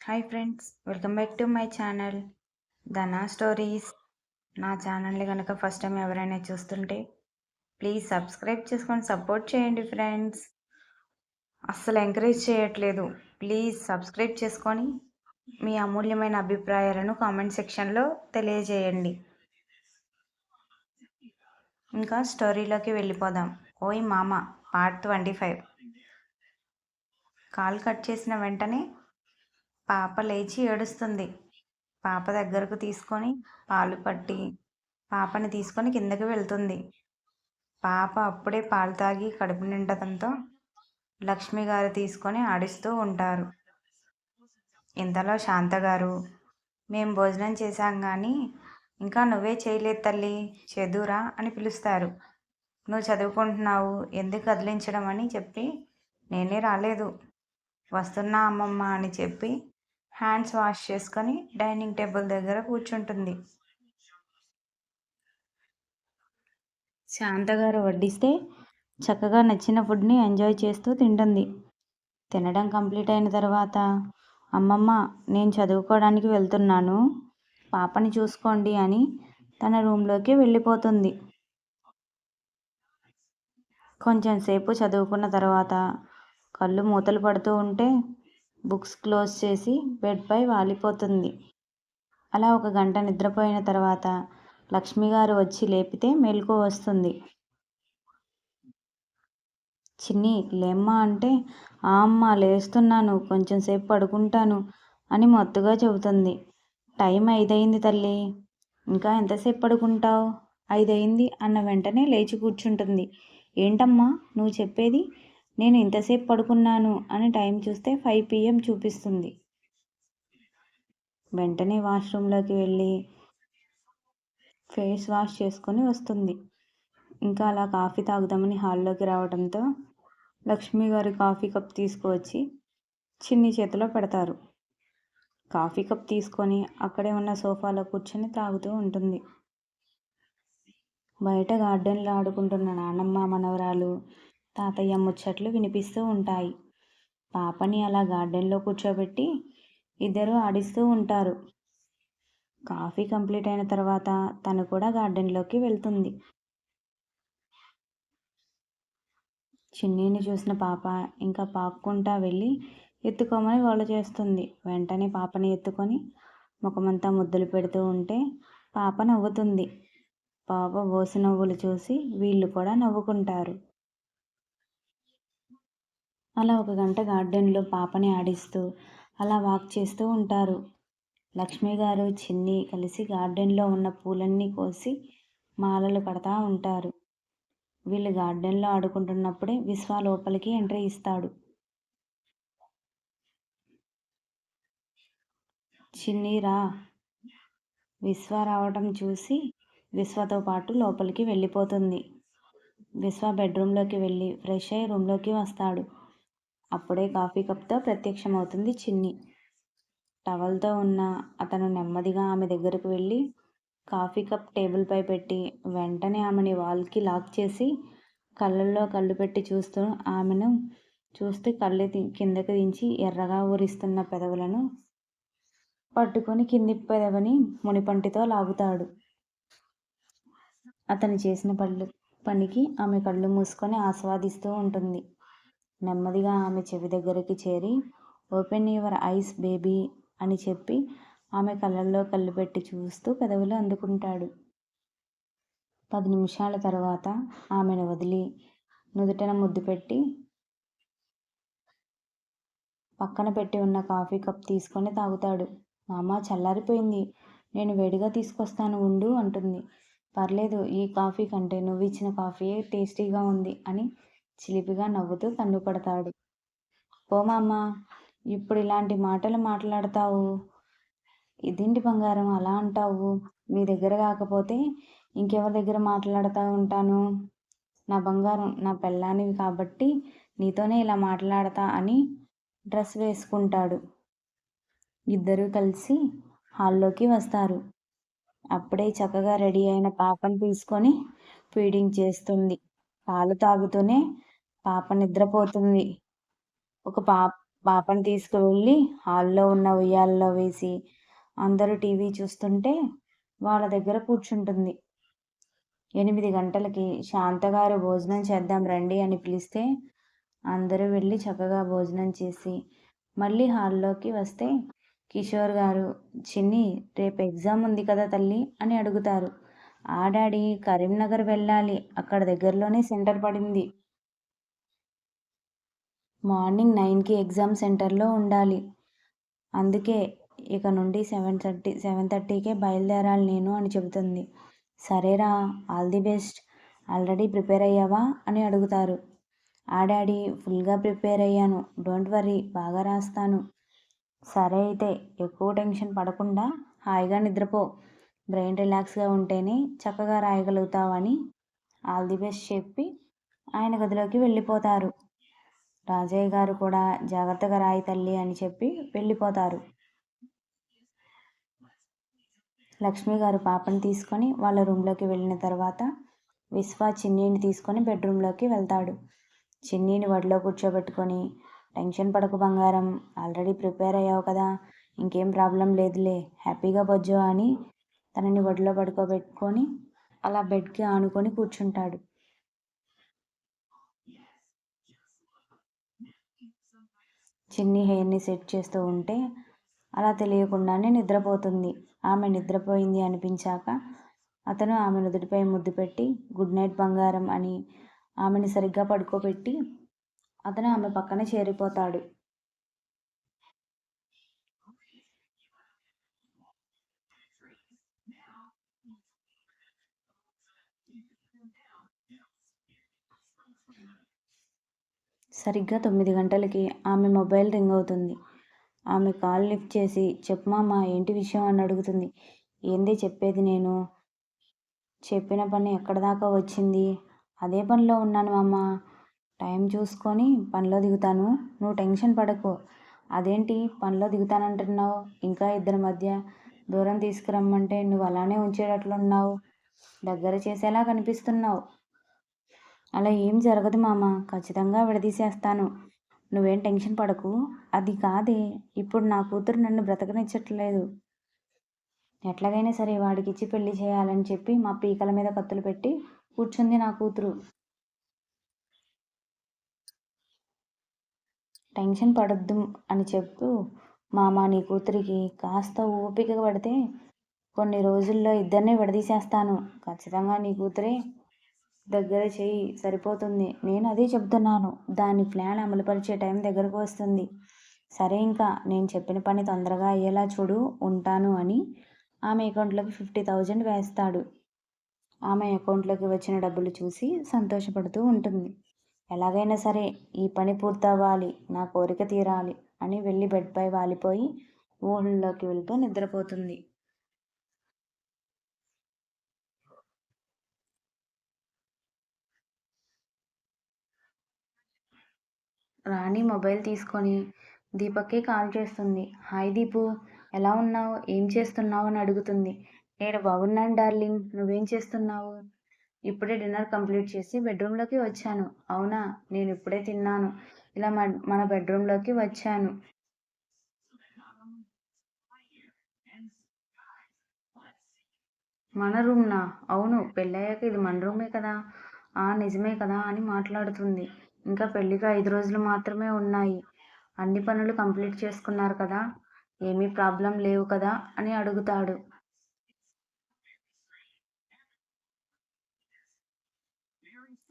Hi friends welcome back to my channel Dhana stories నా ఛానల్ని కనుక ఫస్ట్ టైం ఎవరైనా చూస్తుంటే ప్లీజ్ సబ్స్క్రైబ్ చేసుకొని సపోర్ట్ చేయండి ఫ్రెండ్స్ అస్సలు ఎంకరేజ్ చేయట్లేదు. ప్లీజ్ సబ్స్క్రైబ్ చేసుకొని మీ అమూల్యమైన అభిప్రాయాలను కామెంట్ సెక్షన్లో తెలియజేయండి. ఇంకా స్టోరీలోకి వెళ్ళిపోదాం. ఓయ్ మామ part twenty five call cut చేసిన వెంటనే పాప లేచి ఏడుస్తుంది. పాప దగ్గరకు తీసుకొని పాలు పట్టి పాపని తీసుకొని కిందకి వెళ్తుంది. పాప అప్పుడే పాలు తాగి కడుపు నిండటంతో లక్ష్మి గారు తీసుకొని ఆడిస్తూ ఉంటారు. ఇంతలో శాంతగారు మేము భోజనం చేశాం కానీ ఇంకా నువ్వే చేయలేదు తల్లి చదువురా అని పిలుస్తారు. నువ్వు చదువుకుంటున్నావు ఎందుకు కదిలించడం అని చెప్పి నేనే రాలేదు. వస్తున్నా అమ్మమ్మ అని చెప్పి హ్యాండ్స్ వాష్ చేసుకొని డైనింగ్ టేబుల్ దగ్గర కూర్చుంటుంది. శాంత గారు వడ్డిస్తే చక్కగా నచ్చిన ఫుడ్ని ఎంజాయ్ చేస్తూ తింటుంది. తినడం కంప్లీట్ అయిన తర్వాత అమ్మమ్మ నేను చదువుకోవడానికి వెళ్తున్నాను. పాపని చూసుకోండి అని తన రూమ్లోకి వెళ్ళిపోతుంది. కొంచెం సేపు చదువుకున్న తర్వాత కళ్ళు మూతలు పడుతూ ఉంటే బుక్స్ క్లోజ్ చేసి బెడ్పై వాలిపోతుంది. అలా ఒక గంట నిద్రపోయిన తర్వాత లక్ష్మి గారు వచ్చి లేపితే మెలకు వస్తుంది. చిన్ని లేమ్మా అంటే ఆ అమ్మ లేస్తున్నాను కొంచెం సేపు పడుకుంటాను అని మత్తుగా చెబుతుంది. టైం ఐదయింది తల్లి ఇంకా ఎంతసేపు పడుకుంటావు? ఐదయింది అన్న వెంటనే లేచి కూర్చుంటుంది. ఏంటమ్మా నువ్వు చెప్పేది నేను ఇంతసేపు పడుకున్నాను అని టైం చూస్తే ఫైవ్ పిఎం చూపిస్తుంది. వెంటనే వాష్రూమ్లోకి వెళ్ళి ఫేస్ వాష్ చేసుకొని వస్తుంది. ఇంకా అలా కాఫీ తాగుదామని హాల్లోకి రావడంతో లక్ష్మి గారి కాఫీ కప్ తీసుకువచ్చి చిన్ని చేతిలో పెడతారు. కాఫీ కప్ తీసుకొని అక్కడే ఉన్న సోఫాలో కూర్చొని తాగుతూ ఉంటుంది. బయట గార్డెన్లో ఆడుకుంటున్న నానమ్మ మనవరాలు తాతయ్య ముచ్చట్లు వినిపిస్తూ ఉంటాయి. పాపని అలా గార్డెన్లో కూర్చోబెట్టి ఇద్దరు ఆడిస్తూ ఉంటారు. కాఫీ కంప్లీట్ అయిన తర్వాత తను కూడా గార్డెన్లోకి వెళ్తుంది. చిన్నీని చూసిన పాప ఇంకా పాక్కుంటా వెళ్ళి ఎత్తుకోమని గోల చేస్తుంది. వెంటనే పాపని ఎత్తుకొని ముఖమంతా ముద్దులు పెడుతూ ఉంటే పాప నవ్వుతుంది. పాప బోసి నవ్వులు చూసి వీళ్ళు కూడా నవ్వుకుంటారు. అలా ఒక గంట గార్డెన్లో పాపని ఆడిస్తూ అలా వాక్ చేస్తూ ఉంటారు. లక్ష్మి గారు చిన్ని కలిసి గార్డెన్లో ఉన్న పూలన్నీ కోసి మాలలు కడతా ఉంటారు. వీళ్ళు గార్డెన్లో ఆడుకుంటున్నప్పుడే విశ్వ లోపలికి ఎంట్రీ ఇస్తాడు. చిన్ని రా. విశ్వ రావటం చూసి విశ్వతో పాటు లోపలికి వెళ్ళిపోతుంది. విశ్వ బెడ్రూమ్లోకి వెళ్ళి ఫ్రెష్ అయ్యి రూమ్లోకి వస్తాడు. అప్పుడే కాఫీ కప్తో ప్రత్యక్షమవుతుంది చిన్ని. టవల్తో ఉన్న అతను నెమ్మదిగా ఆమె దగ్గరకు వెళ్ళి కాఫీ కప్ టేబుల్పై పెట్టి వెంటనే ఆమెని వాల్కి లాక్ చేసి కళ్ళల్లో కళ్ళు పెట్టి చూస్తూ ఆమెను చూస్తే కళ్ళు కిందకి దించి ఎర్రగా ఊరిస్తున్న పెదవులను పట్టుకొని కింది పెదవని మునిపంటితో లాగుతాడు. అతను చేసిన పళ్ళు పనికి ఆమె కళ్ళు మూసుకొని ఆస్వాదిస్తూ ఉంటుంది. నెమ్మదిగా ఆమె చెవి దగ్గరికి చేరి ఓపెన్ యువర్ ఐస్ బేబీ అని చెప్పి ఆమె కళ్ళల్లో కళ్ళు పెట్టి చూస్తూ పెదవులు అందుకుంటాడు. పది నిమిషాల తర్వాత ఆమెను వదిలి నుదుటన ముద్దు పెట్టి పక్కన పెట్టి ఉన్న కాఫీ కప్ తీసుకొని తాగుతాడు. మామ చల్లారిపోయింది. నేను వేడిగా తీసుకొస్తాను ఉండు అంటుంది. పర్లేదు ఈ కాఫీ కంటే నువ్వు ఇచ్చిన కాఫీయే టేస్టీగా ఉంది అని చిలిపిగా నవ్వుతూ కన్ను పడతాడు ఓ ఇప్పుడు ఇలాంటి మాటలు మాట్లాడతావు. ఇదేంటి బంగారం అలా అంటావు? మీ దగ్గర కాకపోతే ఇంకెవరి దగ్గర మాట్లాడుతూ ఉంటాను? నా బంగారం నా పెళ్ళానివి కాబట్టి నీతోనే ఇలా మాట్లాడతా అని డ్రెస్ వేసుకుంటాడు. ఇద్దరూ కలిసి హాల్లోకి వస్తారు. అప్పుడే చక్కగా రెడీ అయిన పాపను తీసుకొని ఫీడింగ్ చేస్తుంది. పాలు తాగుతూనే పాప నిద్రపోతుంది. ఒక పాప పాపని తీసుకువెళ్ళి హాల్లో ఉన్న ఉయ్యాలలో వేసి అందరూ టీవీ చూస్తుంటే వాళ్ళ దగ్గర కూర్చుంటుంది. ఎనిమిది గంటలకి శాంతగారు భోజనం చేద్దాం రండి అని పిలిస్తే అందరూ వెళ్ళి చక్కగా భోజనం చేసి మళ్ళీ హాల్లోకి వస్తే కిషోర్ గారు చిన్ని రేపు ఎగ్జామ్ ఉంది కదా తల్లి అని అడుగుతారు. ఆ డాడీ కరీంనగర్ వెళ్ళాలి. అక్కడ దగ్గరలోనే సెంటర్ పడింది. మార్నింగ్ నైన్కి ఎగ్జామ్ సెంటర్లో ఉండాలి. అందుకే ఇక నుండి సెవెన్ థర్టీ సెవెన్ థర్టీకే బయలుదేరాలి నేను అని చెబుతుంది. సరేరా all the best. Already prepare అయ్యావా అని అడుగుతారు. ఆ డాడీ ఫుల్గా ప్రిపేర్ అయ్యాను. డోంట్ వరీ బాగా రాస్తాను. సరే అయితే ఎక్కువ టెన్షన్ పడకుండా హాయిగా నిద్రపో. బ్రెయిన్ రిలాక్స్గా ఉంటేనే చక్కగా రాయగలుగుతావని ఆల్ ది బెస్ట్ చెప్పి ఆయన గదిలోకి వెళ్ళిపోతారు. రాజయ్య గారు కూడా జాగ్రత్తగా రాయి తల్లి అని చెప్పి వెళ్ళిపోతారు. లక్ష్మి గారు పాపని తీసుకొని వాళ్ళ రూమ్లోకి వెళ్ళిన తర్వాత విశ్వ చిన్నీని తీసుకొని బెడ్రూమ్లోకి వెళ్తాడు. చిన్నీని వడిలో కూర్చోబెట్టుకొని టెన్షన్ పడకు బంగారం ఆల్రెడీ ప్రిపేర్ అయ్యావు కదా ఇంకేం ప్రాబ్లం లేదులే హ్యాపీగా బొజ్జో అని తనని ఒడిలో పడుకోబెట్టుకొని అలా బెడ్కి ఆనుకొని కూర్చుంటాడు. చిన్ని హెయిర్ని సెట్ చేస్తూ ఉంటే అలా తెలియకుండానే నిద్రపోతుంది. ఆమె నిద్రపోయింది అనిపించాక అతను ఆమె నుదుటిపై ముద్దు పెట్టి గుడ్ నైట్ బంగారం అని ఆమెని సరిగ్గా పడుకోబెట్టి అతను ఆమె పక్కన చేరిపోతాడు. సరిగ్గా తొమ్మిది గంటలకి ఆమె మొబైల్ రింగ్ అవుతుంది. ఆమె కాల్ లిఫ్ట్ చేసి చెప్పు ఏంటి విషయం? అని అడుగుతుంది. ఏంది చెప్పేది నేను? చెప్పిన పని ఎక్కడ దాకా వచ్చింది? అదే పనిలో ఉన్నాను మామ. టైం చూసుకొని పనిలో దిగుతాను. నువ్వు టెన్షన్ పడకు. అదేంటి? పనిలో దిగుతానంటున్నావు. ఇంకా ఇద్దరి మధ్య దూరం తీసుకురమ్మంటే నువ్వు అలానే ఉంచేటట్లున్నావు. దగ్గర చేసేలా కనిపిస్తున్నావు. అలా ఏం జరగదు మామ. ఖచ్చితంగా విడదీసేస్తాను. నువ్వేం టెన్షన్ పడకు. అది కాదే. ఇప్పుడు నా కూతురు నన్ను బ్రతకనిచ్చట్లేదు. ఎట్లాగైనా సరే వాడికిచ్చి పెళ్ళి చేయాలని చెప్పి మా పీకల మీద కత్తులు పెట్టి కూర్చుంది నా కూతురు. టెన్షన్ పడొద్దు అని చెప్తూ మామ నీ కూతురికి కాస్త ఓపిక పడితే కొన్ని రోజుల్లో ఇద్దరిని విడదీసేస్తాను. ఖచ్చితంగా నీ కూతురే దగ్గర చేయి సరిపోతుంది. నేను అదే చెప్తున్నాను. దాని ప్లాన్ అమలుపరిచే టైం దగ్గరకు వస్తుంది. సరే ఇంకా నేను చెప్పిన పని తొందరగా అయ్యేలా చూడు ఉంటాను అని ఆమె అకౌంట్లోకి ఫిఫ్టీ థౌజండ్ వేస్తాడు. ఆమె అకౌంట్లోకి వచ్చిన డబ్బులు చూసి సంతోషపడుతూ ఉంటుంది. ఎలాగైనా సరే ఈ పని పూర్తవ్వాలి నా కోరిక తీరాలి అని వెళ్ళి బెడ్పై వాలిపోయి ఊళ్ళోకి వెళ్తూ నిద్రపోతుంది. రాణి మొబైల్ తీసుకొని దీపక్కి కాల్ చేస్తుంది. హాయ్ దీపు ఎలా ఉన్నావు? ఏం చేస్తున్నావు? అని అడుగుతుంది. నేను బాగున్నాను డార్లింగ్. నువ్వేం చేస్తున్నావు? ఇప్పుడే డిన్నర్ కంప్లీట్ చేసి బెడ్రూమ్లోకి వచ్చాను. అవునా? నేను ఇప్పుడే తిన్నాను. ఇలా మన బెడ్రూమ్లోకి వచ్చాను. మన రూమ్నా? అవును పెళ్ళయ్యాక ఇది మన రూమే కదా? ఆ నిజమే కదా? అని మాట్లాడుతుంది. ఇంకా పెళ్ళికి ఐదు రోజులు మాత్రమే ఉన్నాయి. అన్ని పనులు కంప్లీట్ చేసుకున్నారు కదా? ఏమీ ప్రాబ్లం లేవు కదా? అని అడుగుతాడు.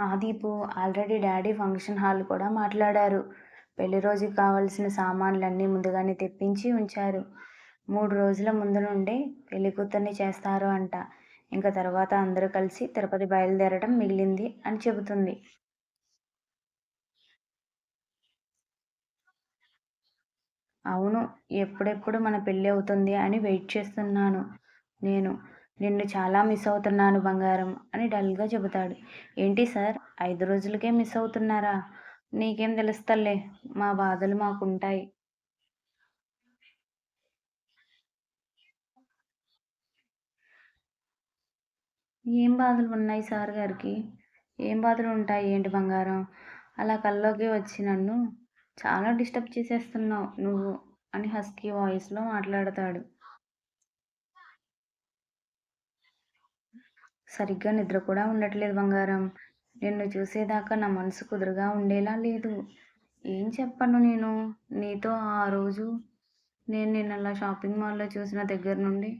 ఆదీపు ఆల్రెడీ డాడీ ఫంక్షన్ హాల్ కూడా మాట్లాడారు. పెళ్ళి రోజుకి కావలసిన సామాన్లన్నీ ముందుగానే తెప్పించి ఉంచారు. మూడు రోజుల ముందు నుండే పెళ్ళి కూతుర్ని చేస్తారు అంట. ఇంకా తర్వాత అందరూ కలిసి తిరుపతి బయలుదేరడం మిగిలింది అని చెబుతుంది. అవును ఎప్పుడెప్పుడు మన పెళ్ళి అవుతుంది అని వెయిట్ చేస్తున్నాను. నేను నిన్ను చాలా మిస్ అవుతున్నాను బంగారం అని డల్గా చెబుతాడు. ఏంటి సార్ ఐదు రోజులకే మిస్ అవుతున్నారా? నీకేం తెలుస్తలే మా బాధలు మాకుంటాయి. ఏం బాధలు ఉన్నాయి సార్ గారికి? ఏం బాధలు ఉంటాయి ఏంటి బంగారం? అలా కల్లోకి వచ్చి నన్ను చాలా డిస్టర్బ్ చేసేస్తున్నావు నువ్వు అని హస్కీ వాయిస్లో మాట్లాడతాడు. సరిగ్గా నిద్ర కూడా ఉండట్లేదు బంగారం. నిన్ను చూసేదాకా నా మనసు కుదురుగా ఉండేలా లేదు. ఏం చెప్పను నేను? నీతో ఆ రోజు నేను నిన్న అలా షాపింగ్ మాల్లో చూసిన దగ్గర నుండి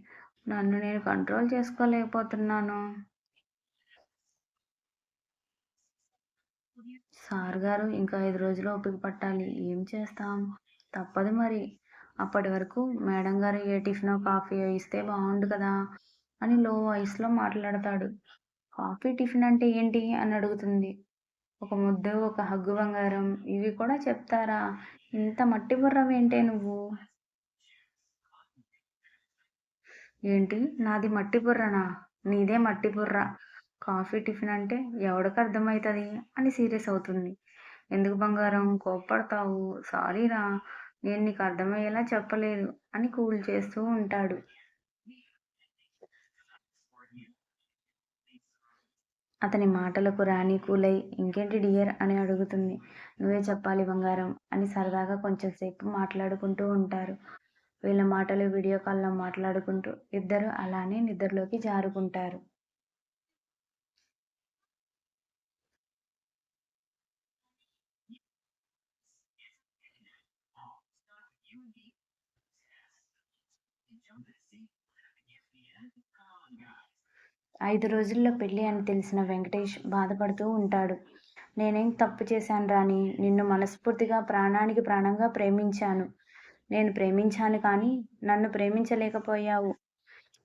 నన్ను నేను కంట్రోల్ చేసుకోలేకపోతున్నాను. సార్ గారు ఇంకా ఐదు రోజులు ఓపిక పట్టాలి. ఏం చేస్తాం? తప్పదు మరి. అప్పటి వరకు మేడం గారు ఏ టిఫినో కాఫీ ఇస్తే బాగుండు కదా అని లో వాయిస్లో మాట్లాడతాడు. కాఫీ టిఫిన్ అంటే ఏంటి? అని అడుగుతుంది. ఒక ముద్దు ఒక హగ్గు బంగారం ఇవి కూడా చెప్తారా? ఇంత మట్టి బుర్రవేంటే నువ్వు? ఏంటి? నాది మట్టి బుర్రనా? నీదే మట్టి బుర్ర. కాఫీ టిఫిన్ అంటే ఎవడికి అర్థమవుతుంది అని సీరియస్ అవుతుంది. ఎందుకు బంగారం? కోప్పడతావు? సారీరా? నేను నీకు అర్థమయ్యేలా చెప్పలేదు అని కూల్ చేస్తూ ఉంటాడు. అతని మాటలకు రాణి కూలై ఇంకేంటి డియర్? అని అడుగుతుంది. నువ్వే చెప్పాలి బంగారం అని సరదాగా కొంచెం సేపు మాట్లాడుకుంటూ ఉంటారు. వీళ్ళ మాటలు వీడియో కాల్లో మాట్లాడుకుంటూ ఇద్దరు అలానే నిద్రలోకి జారుకుంటారు. ఐదు రోజుల్లో పెళ్ళి అని తెలిసిన వెంకటేష్ బాధపడుతూ ఉంటాడు. నేనేం తప్పు చేశాను రాని నిన్ను మనస్ఫూర్తిగా ప్రాణానికి ప్రాణంగా ప్రేమించాను. నేను ప్రేమించాను కానీ నన్ను ప్రేమించలేకపోయావు.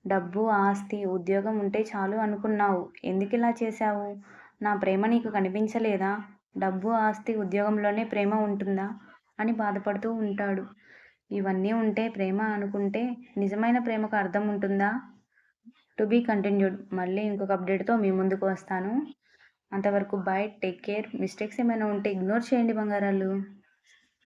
డబ్బు ఆస్తి ఉద్యోగం ఉంటే చాలు అనుకున్నావు. ఎందుకు ఇలా చేశావు? నా ప్రేమ నీకు కనిపించలేదా? డబ్బు ఆస్తి ఉద్యోగంలోనే ప్రేమ ఉంటుందా? అని బాధపడుతూ ఉంటాడు. ఇవన్నీ ఉంటే ప్రేమ అనుకుంటే నిజమైన ప్రేమకు అర్థం ఉంటుందా? To be continued. మళ్ళీ ఇంకొక అప్డేట్తో మీ ముందుకు వస్తాను. అంతవరకు బాయ్ టేక్ కేర్. మిస్టేక్స్ ఏమైనా ఉంటే ఇగ్నోర్ చేయండి బంగారాలు.